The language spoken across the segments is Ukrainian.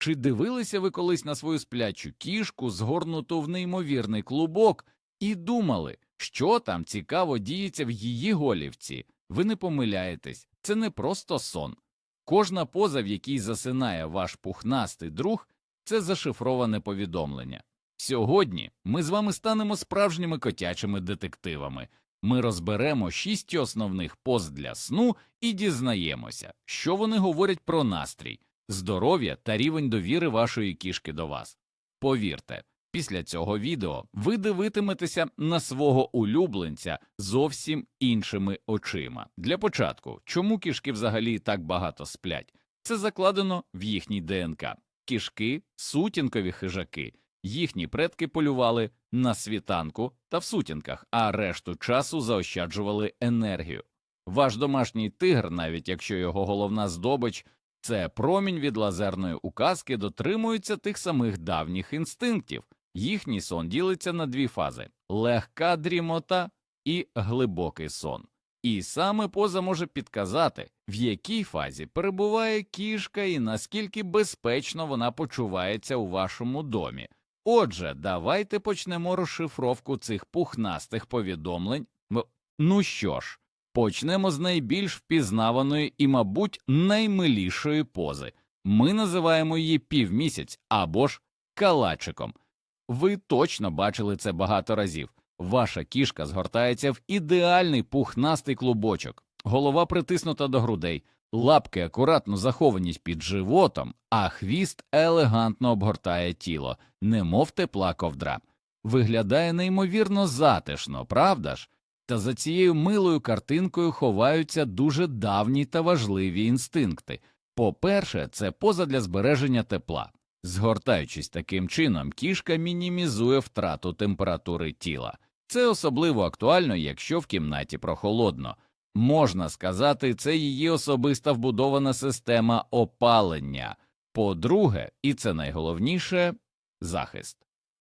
Чи дивилися ви колись на свою сплячу кішку, згорнуту в неймовірний клубок, і думали, що там цікаво діється в її голівці? Ви не помиляєтесь, це не просто сон. Кожна поза, в якій засинає ваш пухнастий друг, це зашифроване повідомлення. Сьогодні ми з вами станемо справжніми котячими детективами. Ми розберемо шість основних поз для сну і дізнаємося, що вони говорять про настрій, здоров'я та рівень довіри вашої кішки до вас. Повірте, після цього відео ви дивитиметеся на свого улюбленця зовсім іншими очима. Для початку, чому кішки взагалі так багато сплять? Це закладено в їхній ДНК. Кішки сутінкові хижаки. Їхні предки полювали на світанку та в сутінках, а решту часу заощаджували енергію. Ваш домашній тигр, навіть якщо його головна здобич це промінь від лазерної указки, дотримується тих самих давніх інстинктів. Їхній сон ділиться на дві фази легка дрімота і глибокий сон. І саме поза може підказати, в якій фазі перебуває кішка і наскільки безпечно вона почувається у вашому домі. Отже, давайте почнемо розшифровку цих пухнастих повідомлень. Ну що ж, почнемо з найбільш впізнаваної і, мабуть, наймилішої пози. Ми називаємо її півмісяць або ж калачиком. Ви точно бачили це багато разів. Ваша кішка згортається в ідеальний пухнастий клубочок, голова притиснута до грудей, лапки акуратно заховані під животом, а хвіст елегантно обгортає тіло, немов тепла ковдра. Виглядає неймовірно затишно, правда ж? Та за цією милою картинкою ховаються дуже давні та важливі інстинкти. По-перше, це поза для збереження тепла. Згортаючись таким чином, кішка мінімізує втрату температури тіла. Це особливо актуально, якщо в кімнаті прохолодно. Можна сказати, це її особиста вбудована система опалення. По-друге, і це найголовніше захист.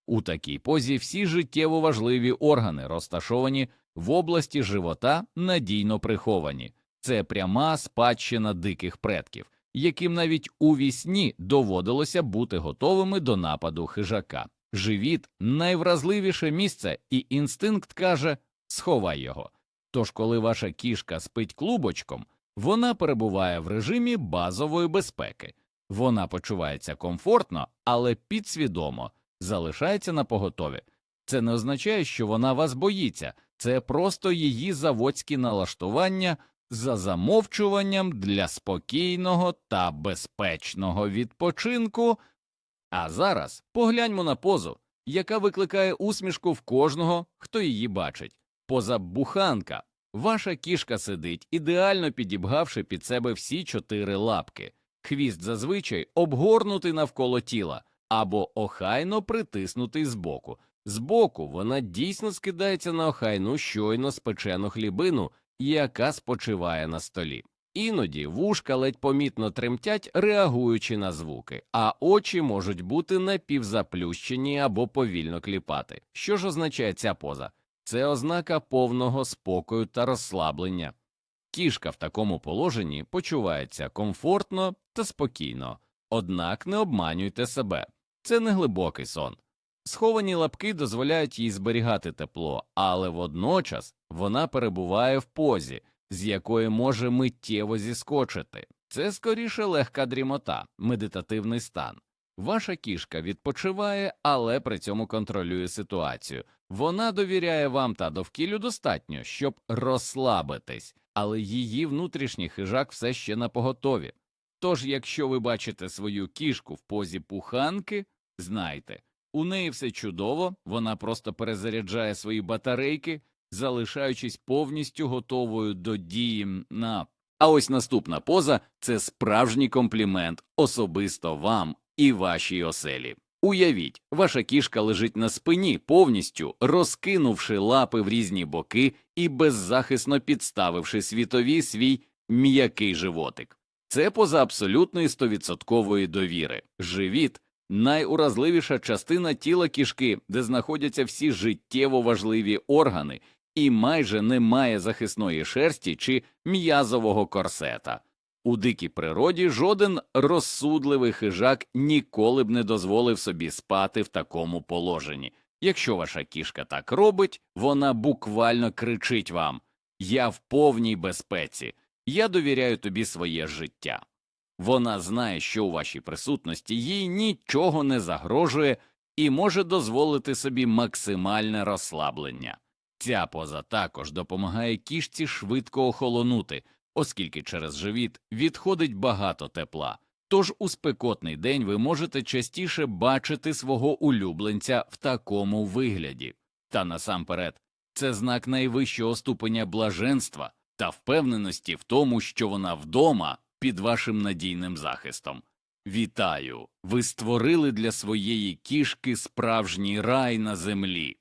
У такій позі всі життєво важливі органи розташовані в області живота надійно приховані. Це пряма спадщина диких предків, яким навіть у вісні доводилося бути готовими до нападу хижака. Живіт найвразливіше місце, і інстинкт каже сховай його. Тож, коли ваша кішка спить клубочком, вона перебуває в режимі базової безпеки. Вона почувається комфортно, але підсвідомо залишається на поготові. Це не означає, що вона вас боїться, це просто її заводські налаштування за замовчуванням для спокійного та безпечного відпочинку. А зараз погляньмо на позу, яка викликає усмішку в кожного, хто її бачить. Поза буханка. Ваша кішка сидить, ідеально підібгавши під себе всі чотири лапки. Хвіст зазвичай обгорнутий навколо тіла або охайно притиснутий збоку. Збоку вона дійсно скидається на охайну щойно спечену хлібину, яка спочиває на столі. Іноді вушка ледь помітно тремтять, реагуючи на звуки, а очі можуть бути напівзаплющені або повільно кліпати. Що ж означає ця поза? Це ознака повного спокою та розслаблення. Кішка в такому положенні почувається комфортно та спокійно, однак не обманюйте себе це не глибокий сон. Сховані лапки дозволяють їй зберігати тепло, але водночас вона перебуває в позі, з якої може миттєво зіскочити. Це скоріше легка дрімота, медитативний стан. Ваша кішка відпочиває, але при цьому контролює ситуацію. Вона довіряє вам та довкіллю достатньо, щоб розслабитись, але її внутрішній хижак все ще на поготові. Тож, якщо ви бачите свою кішку в позі пуханки, знайте, у неї все чудово, вона просто перезаряджає свої батарейки, залишаючись повністю готовою до дії на. А ось наступна поза це справжній комплімент особисто вам і вашій оселі. Уявіть, ваша кішка лежить на спині, повністю розкинувши лапи в різні боки і беззахисно підставивши світові свій м'який животик. Це поза абсолютної стовідсоткової довіри. Живіт найуразливіша частина тіла кішки, де знаходяться всі життєво важливі органи, і майже немає захисної шерсті чи м'язового корсета. У дикій природі жоден розсудливий хижак ніколи б не дозволив собі спати в такому положенні. Якщо ваша кішка так робить, вона буквально кричить вам Я в повній безпеці, я довіряю тобі своє життя. Вона знає, що у вашій присутності їй нічого не загрожує і може дозволити собі максимальне розслаблення. Ця поза також допомагає кішці швидко охолонути, оскільки через живіт відходить багато тепла. Тож у спекотний день ви можете частіше бачити свого улюбленця в такому вигляді. Та насамперед, це знак найвищого ступеня блаженства та впевненості в тому, що вона вдома під вашим надійним захистом. Вітаю! Ви створили для своєї кішки справжній рай на землі.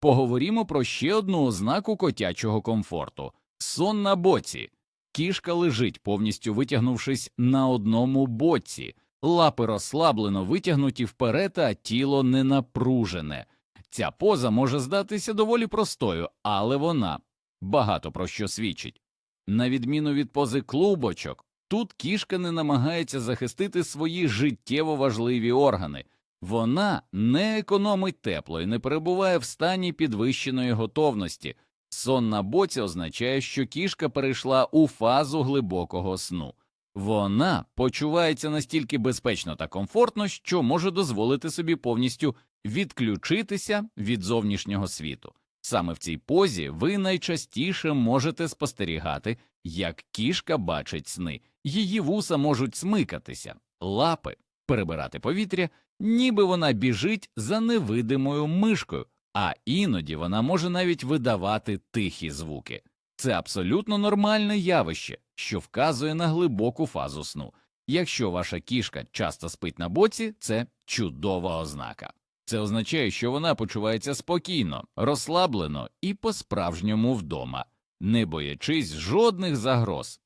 Поговоримо про ще одну ознаку котячого комфорту сон на боці. Кішка лежить, повністю витягнувшись на одному боці, лапи розслаблено витягнуті вперед, а тіло не напружене. Ця поза може здатися доволі простою, але вона багато про що свідчить. На відміну від пози клубочок, тут кішка не намагається захистити свої життєво важливі органи. Вона не економить тепло і не перебуває в стані підвищеної готовності. Сон на боці означає, що кішка перейшла у фазу глибокого сну. Вона почувається настільки безпечно та комфортно, що може дозволити собі повністю відключитися від зовнішнього світу. Саме в цій позі ви найчастіше можете спостерігати, як кішка бачить сни, її вуса можуть смикатися, лапи перебирати повітря, ніби вона біжить за невидимою мишкою, а іноді вона може навіть видавати тихі звуки. Це абсолютно нормальне явище, що вказує на глибоку фазу сну. Якщо ваша кішка часто спить на боці, це чудова ознака. Це означає, що вона почувається спокійно, розслаблено і по-справжньому вдома, не боячись жодних загроз.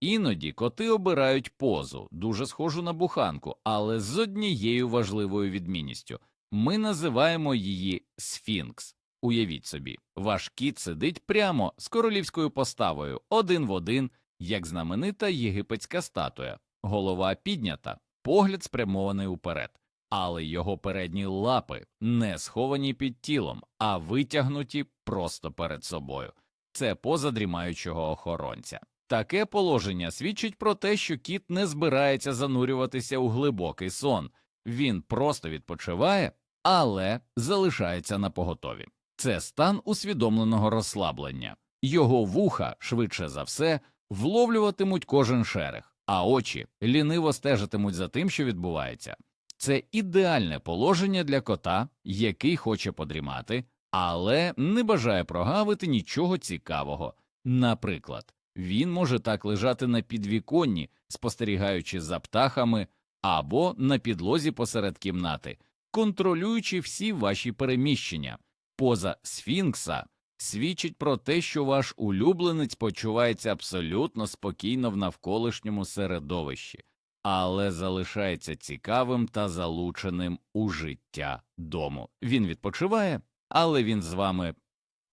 Іноді коти обирають позу, дуже схожу на буханку, але з однією важливою відмінністю ми називаємо її сфінкс. Уявіть собі, ваш кіт сидить прямо з королівською поставою, один в один, як знаменита єгипетська статуя, голова піднята, погляд спрямований уперед, але його передні лапи не сховані під тілом, а витягнуті просто перед собою. Це поза дрімаючого охоронця. Таке положення свідчить про те, що кіт не збирається занурюватися у глибокий сон, він просто відпочиває, але залишається на поготові. Це стан усвідомленого розслаблення. Його вуха, швидше за все, вловлюватимуть кожен шерех, а очі ліниво стежитимуть за тим, що відбувається. Це ідеальне положення для кота, який хоче подрімати, але не бажає прогавити нічого цікавого. Наприклад, він може так лежати на підвіконні, спостерігаючи за птахами або на підлозі посеред кімнати, контролюючи всі ваші переміщення. Поза сфінкса свідчить про те, що ваш улюбленець почувається абсолютно спокійно в навколишньому середовищі, але залишається цікавим та залученим у життя дому. Він відпочиває, але він з вами.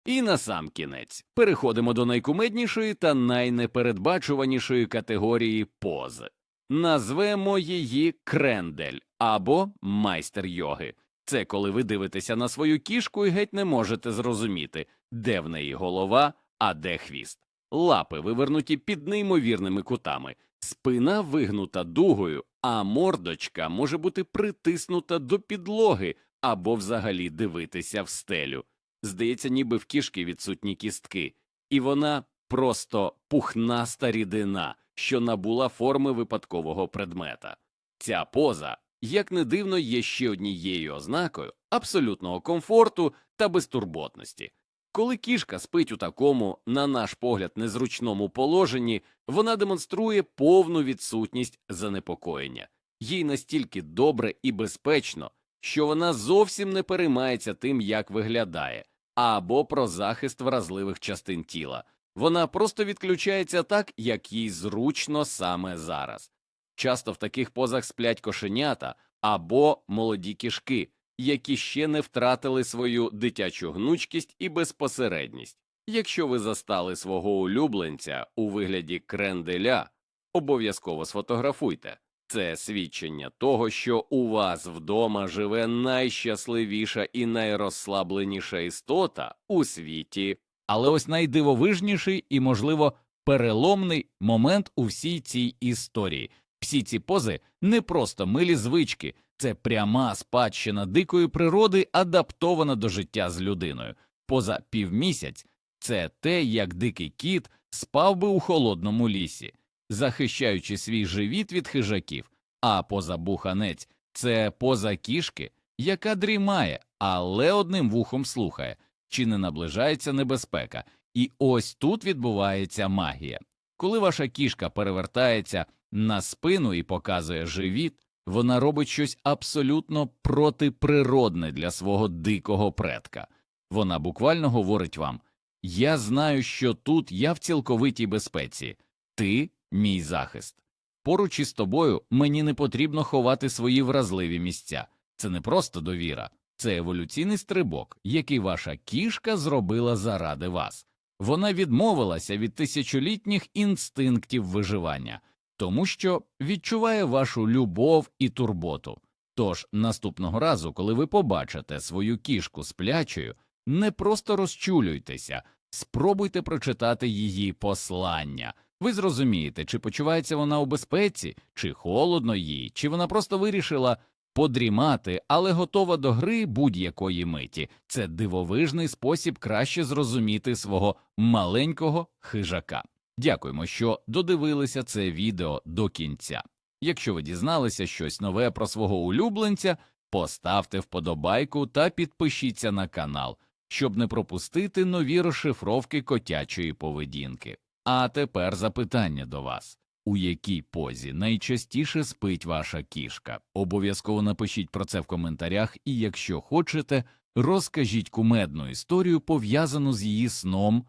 І на сам кінець переходимо до найкумеднішої та найнепередбачуванішої категорії пози. Назвемо її крендель або майстер йоги. Це коли ви дивитеся на свою кішку і геть не можете зрозуміти, де в неї голова, а де хвіст. Лапи вивернуті під неймовірними кутами, спина вигнута дугою, а мордочка може бути притиснута до підлоги або взагалі дивитися в стелю. Здається, ніби в кішки відсутні кістки, і вона просто пухнаста рідина, що набула форми випадкового предмета. Ця поза, як не дивно, є ще однією ознакою абсолютного комфорту та безтурботності. Коли кішка спить у такому, на наш погляд, незручному положенні, вона демонструє повну відсутність занепокоєння, їй настільки добре і безпечно, що вона зовсім не переймається тим, як виглядає, або про захист вразливих частин тіла. Вона просто відключається так, як їй зручно саме зараз. Часто в таких позах сплять кошенята або молоді кішки, які ще не втратили свою дитячу гнучкість і безпосередність. Якщо ви застали свого улюбленця у вигляді кренделя, обов'язково сфотографуйте. Це свідчення того, що у вас вдома живе найщасливіша і найрозслабленіша істота у світі. Але ось найдивовижніший і, можливо, переломний момент у всій цій історії. Всі ці пози не просто милі звички, це пряма спадщина дикої природи, адаптована до життя з людиною. Поза півмісяць це те, як дикий кіт спав би у холодному лісі, захищаючи свій живіт від хижаків, а поза буханець це поза кішки, яка дрімає, але одним вухом слухає, чи не наближається небезпека. І ось тут відбувається магія. Коли ваша кішка перевертається на спину і показує живіт, вона робить щось абсолютно протиприродне для свого дикого предка. Вона буквально говорить вам Я знаю, що тут я в цілковитій безпеці, ти мій захист. Поруч із тобою мені не потрібно ховати свої вразливі місця. Це не просто довіра, це еволюційний стрибок, який ваша кішка зробила заради вас. Вона відмовилася від тисячолітніх інстинктів виживання, тому що відчуває вашу любов і турботу. Тож наступного разу, коли ви побачите свою кішку сплячою, не просто розчулюйтеся, спробуйте прочитати її послання. Ви зрозумієте, чи почувається вона у безпеці, чи холодно їй, чи вона просто вирішила подрімати, але готова до гри будь-якої миті. Це дивовижний спосіб краще зрозуміти свого маленького хижака. Дякуємо, що додивилися це відео до кінця. Якщо ви дізналися щось нове про свого улюбленця, поставте вподобайку та підпишіться на канал, щоб не пропустити нові розшифровки котячої поведінки. А тепер запитання до вас. У якій позі найчастіше спить ваша кішка? Обов'язково напишіть про це в коментарях, і якщо хочете, розкажіть кумедну історію, пов'язану з її сном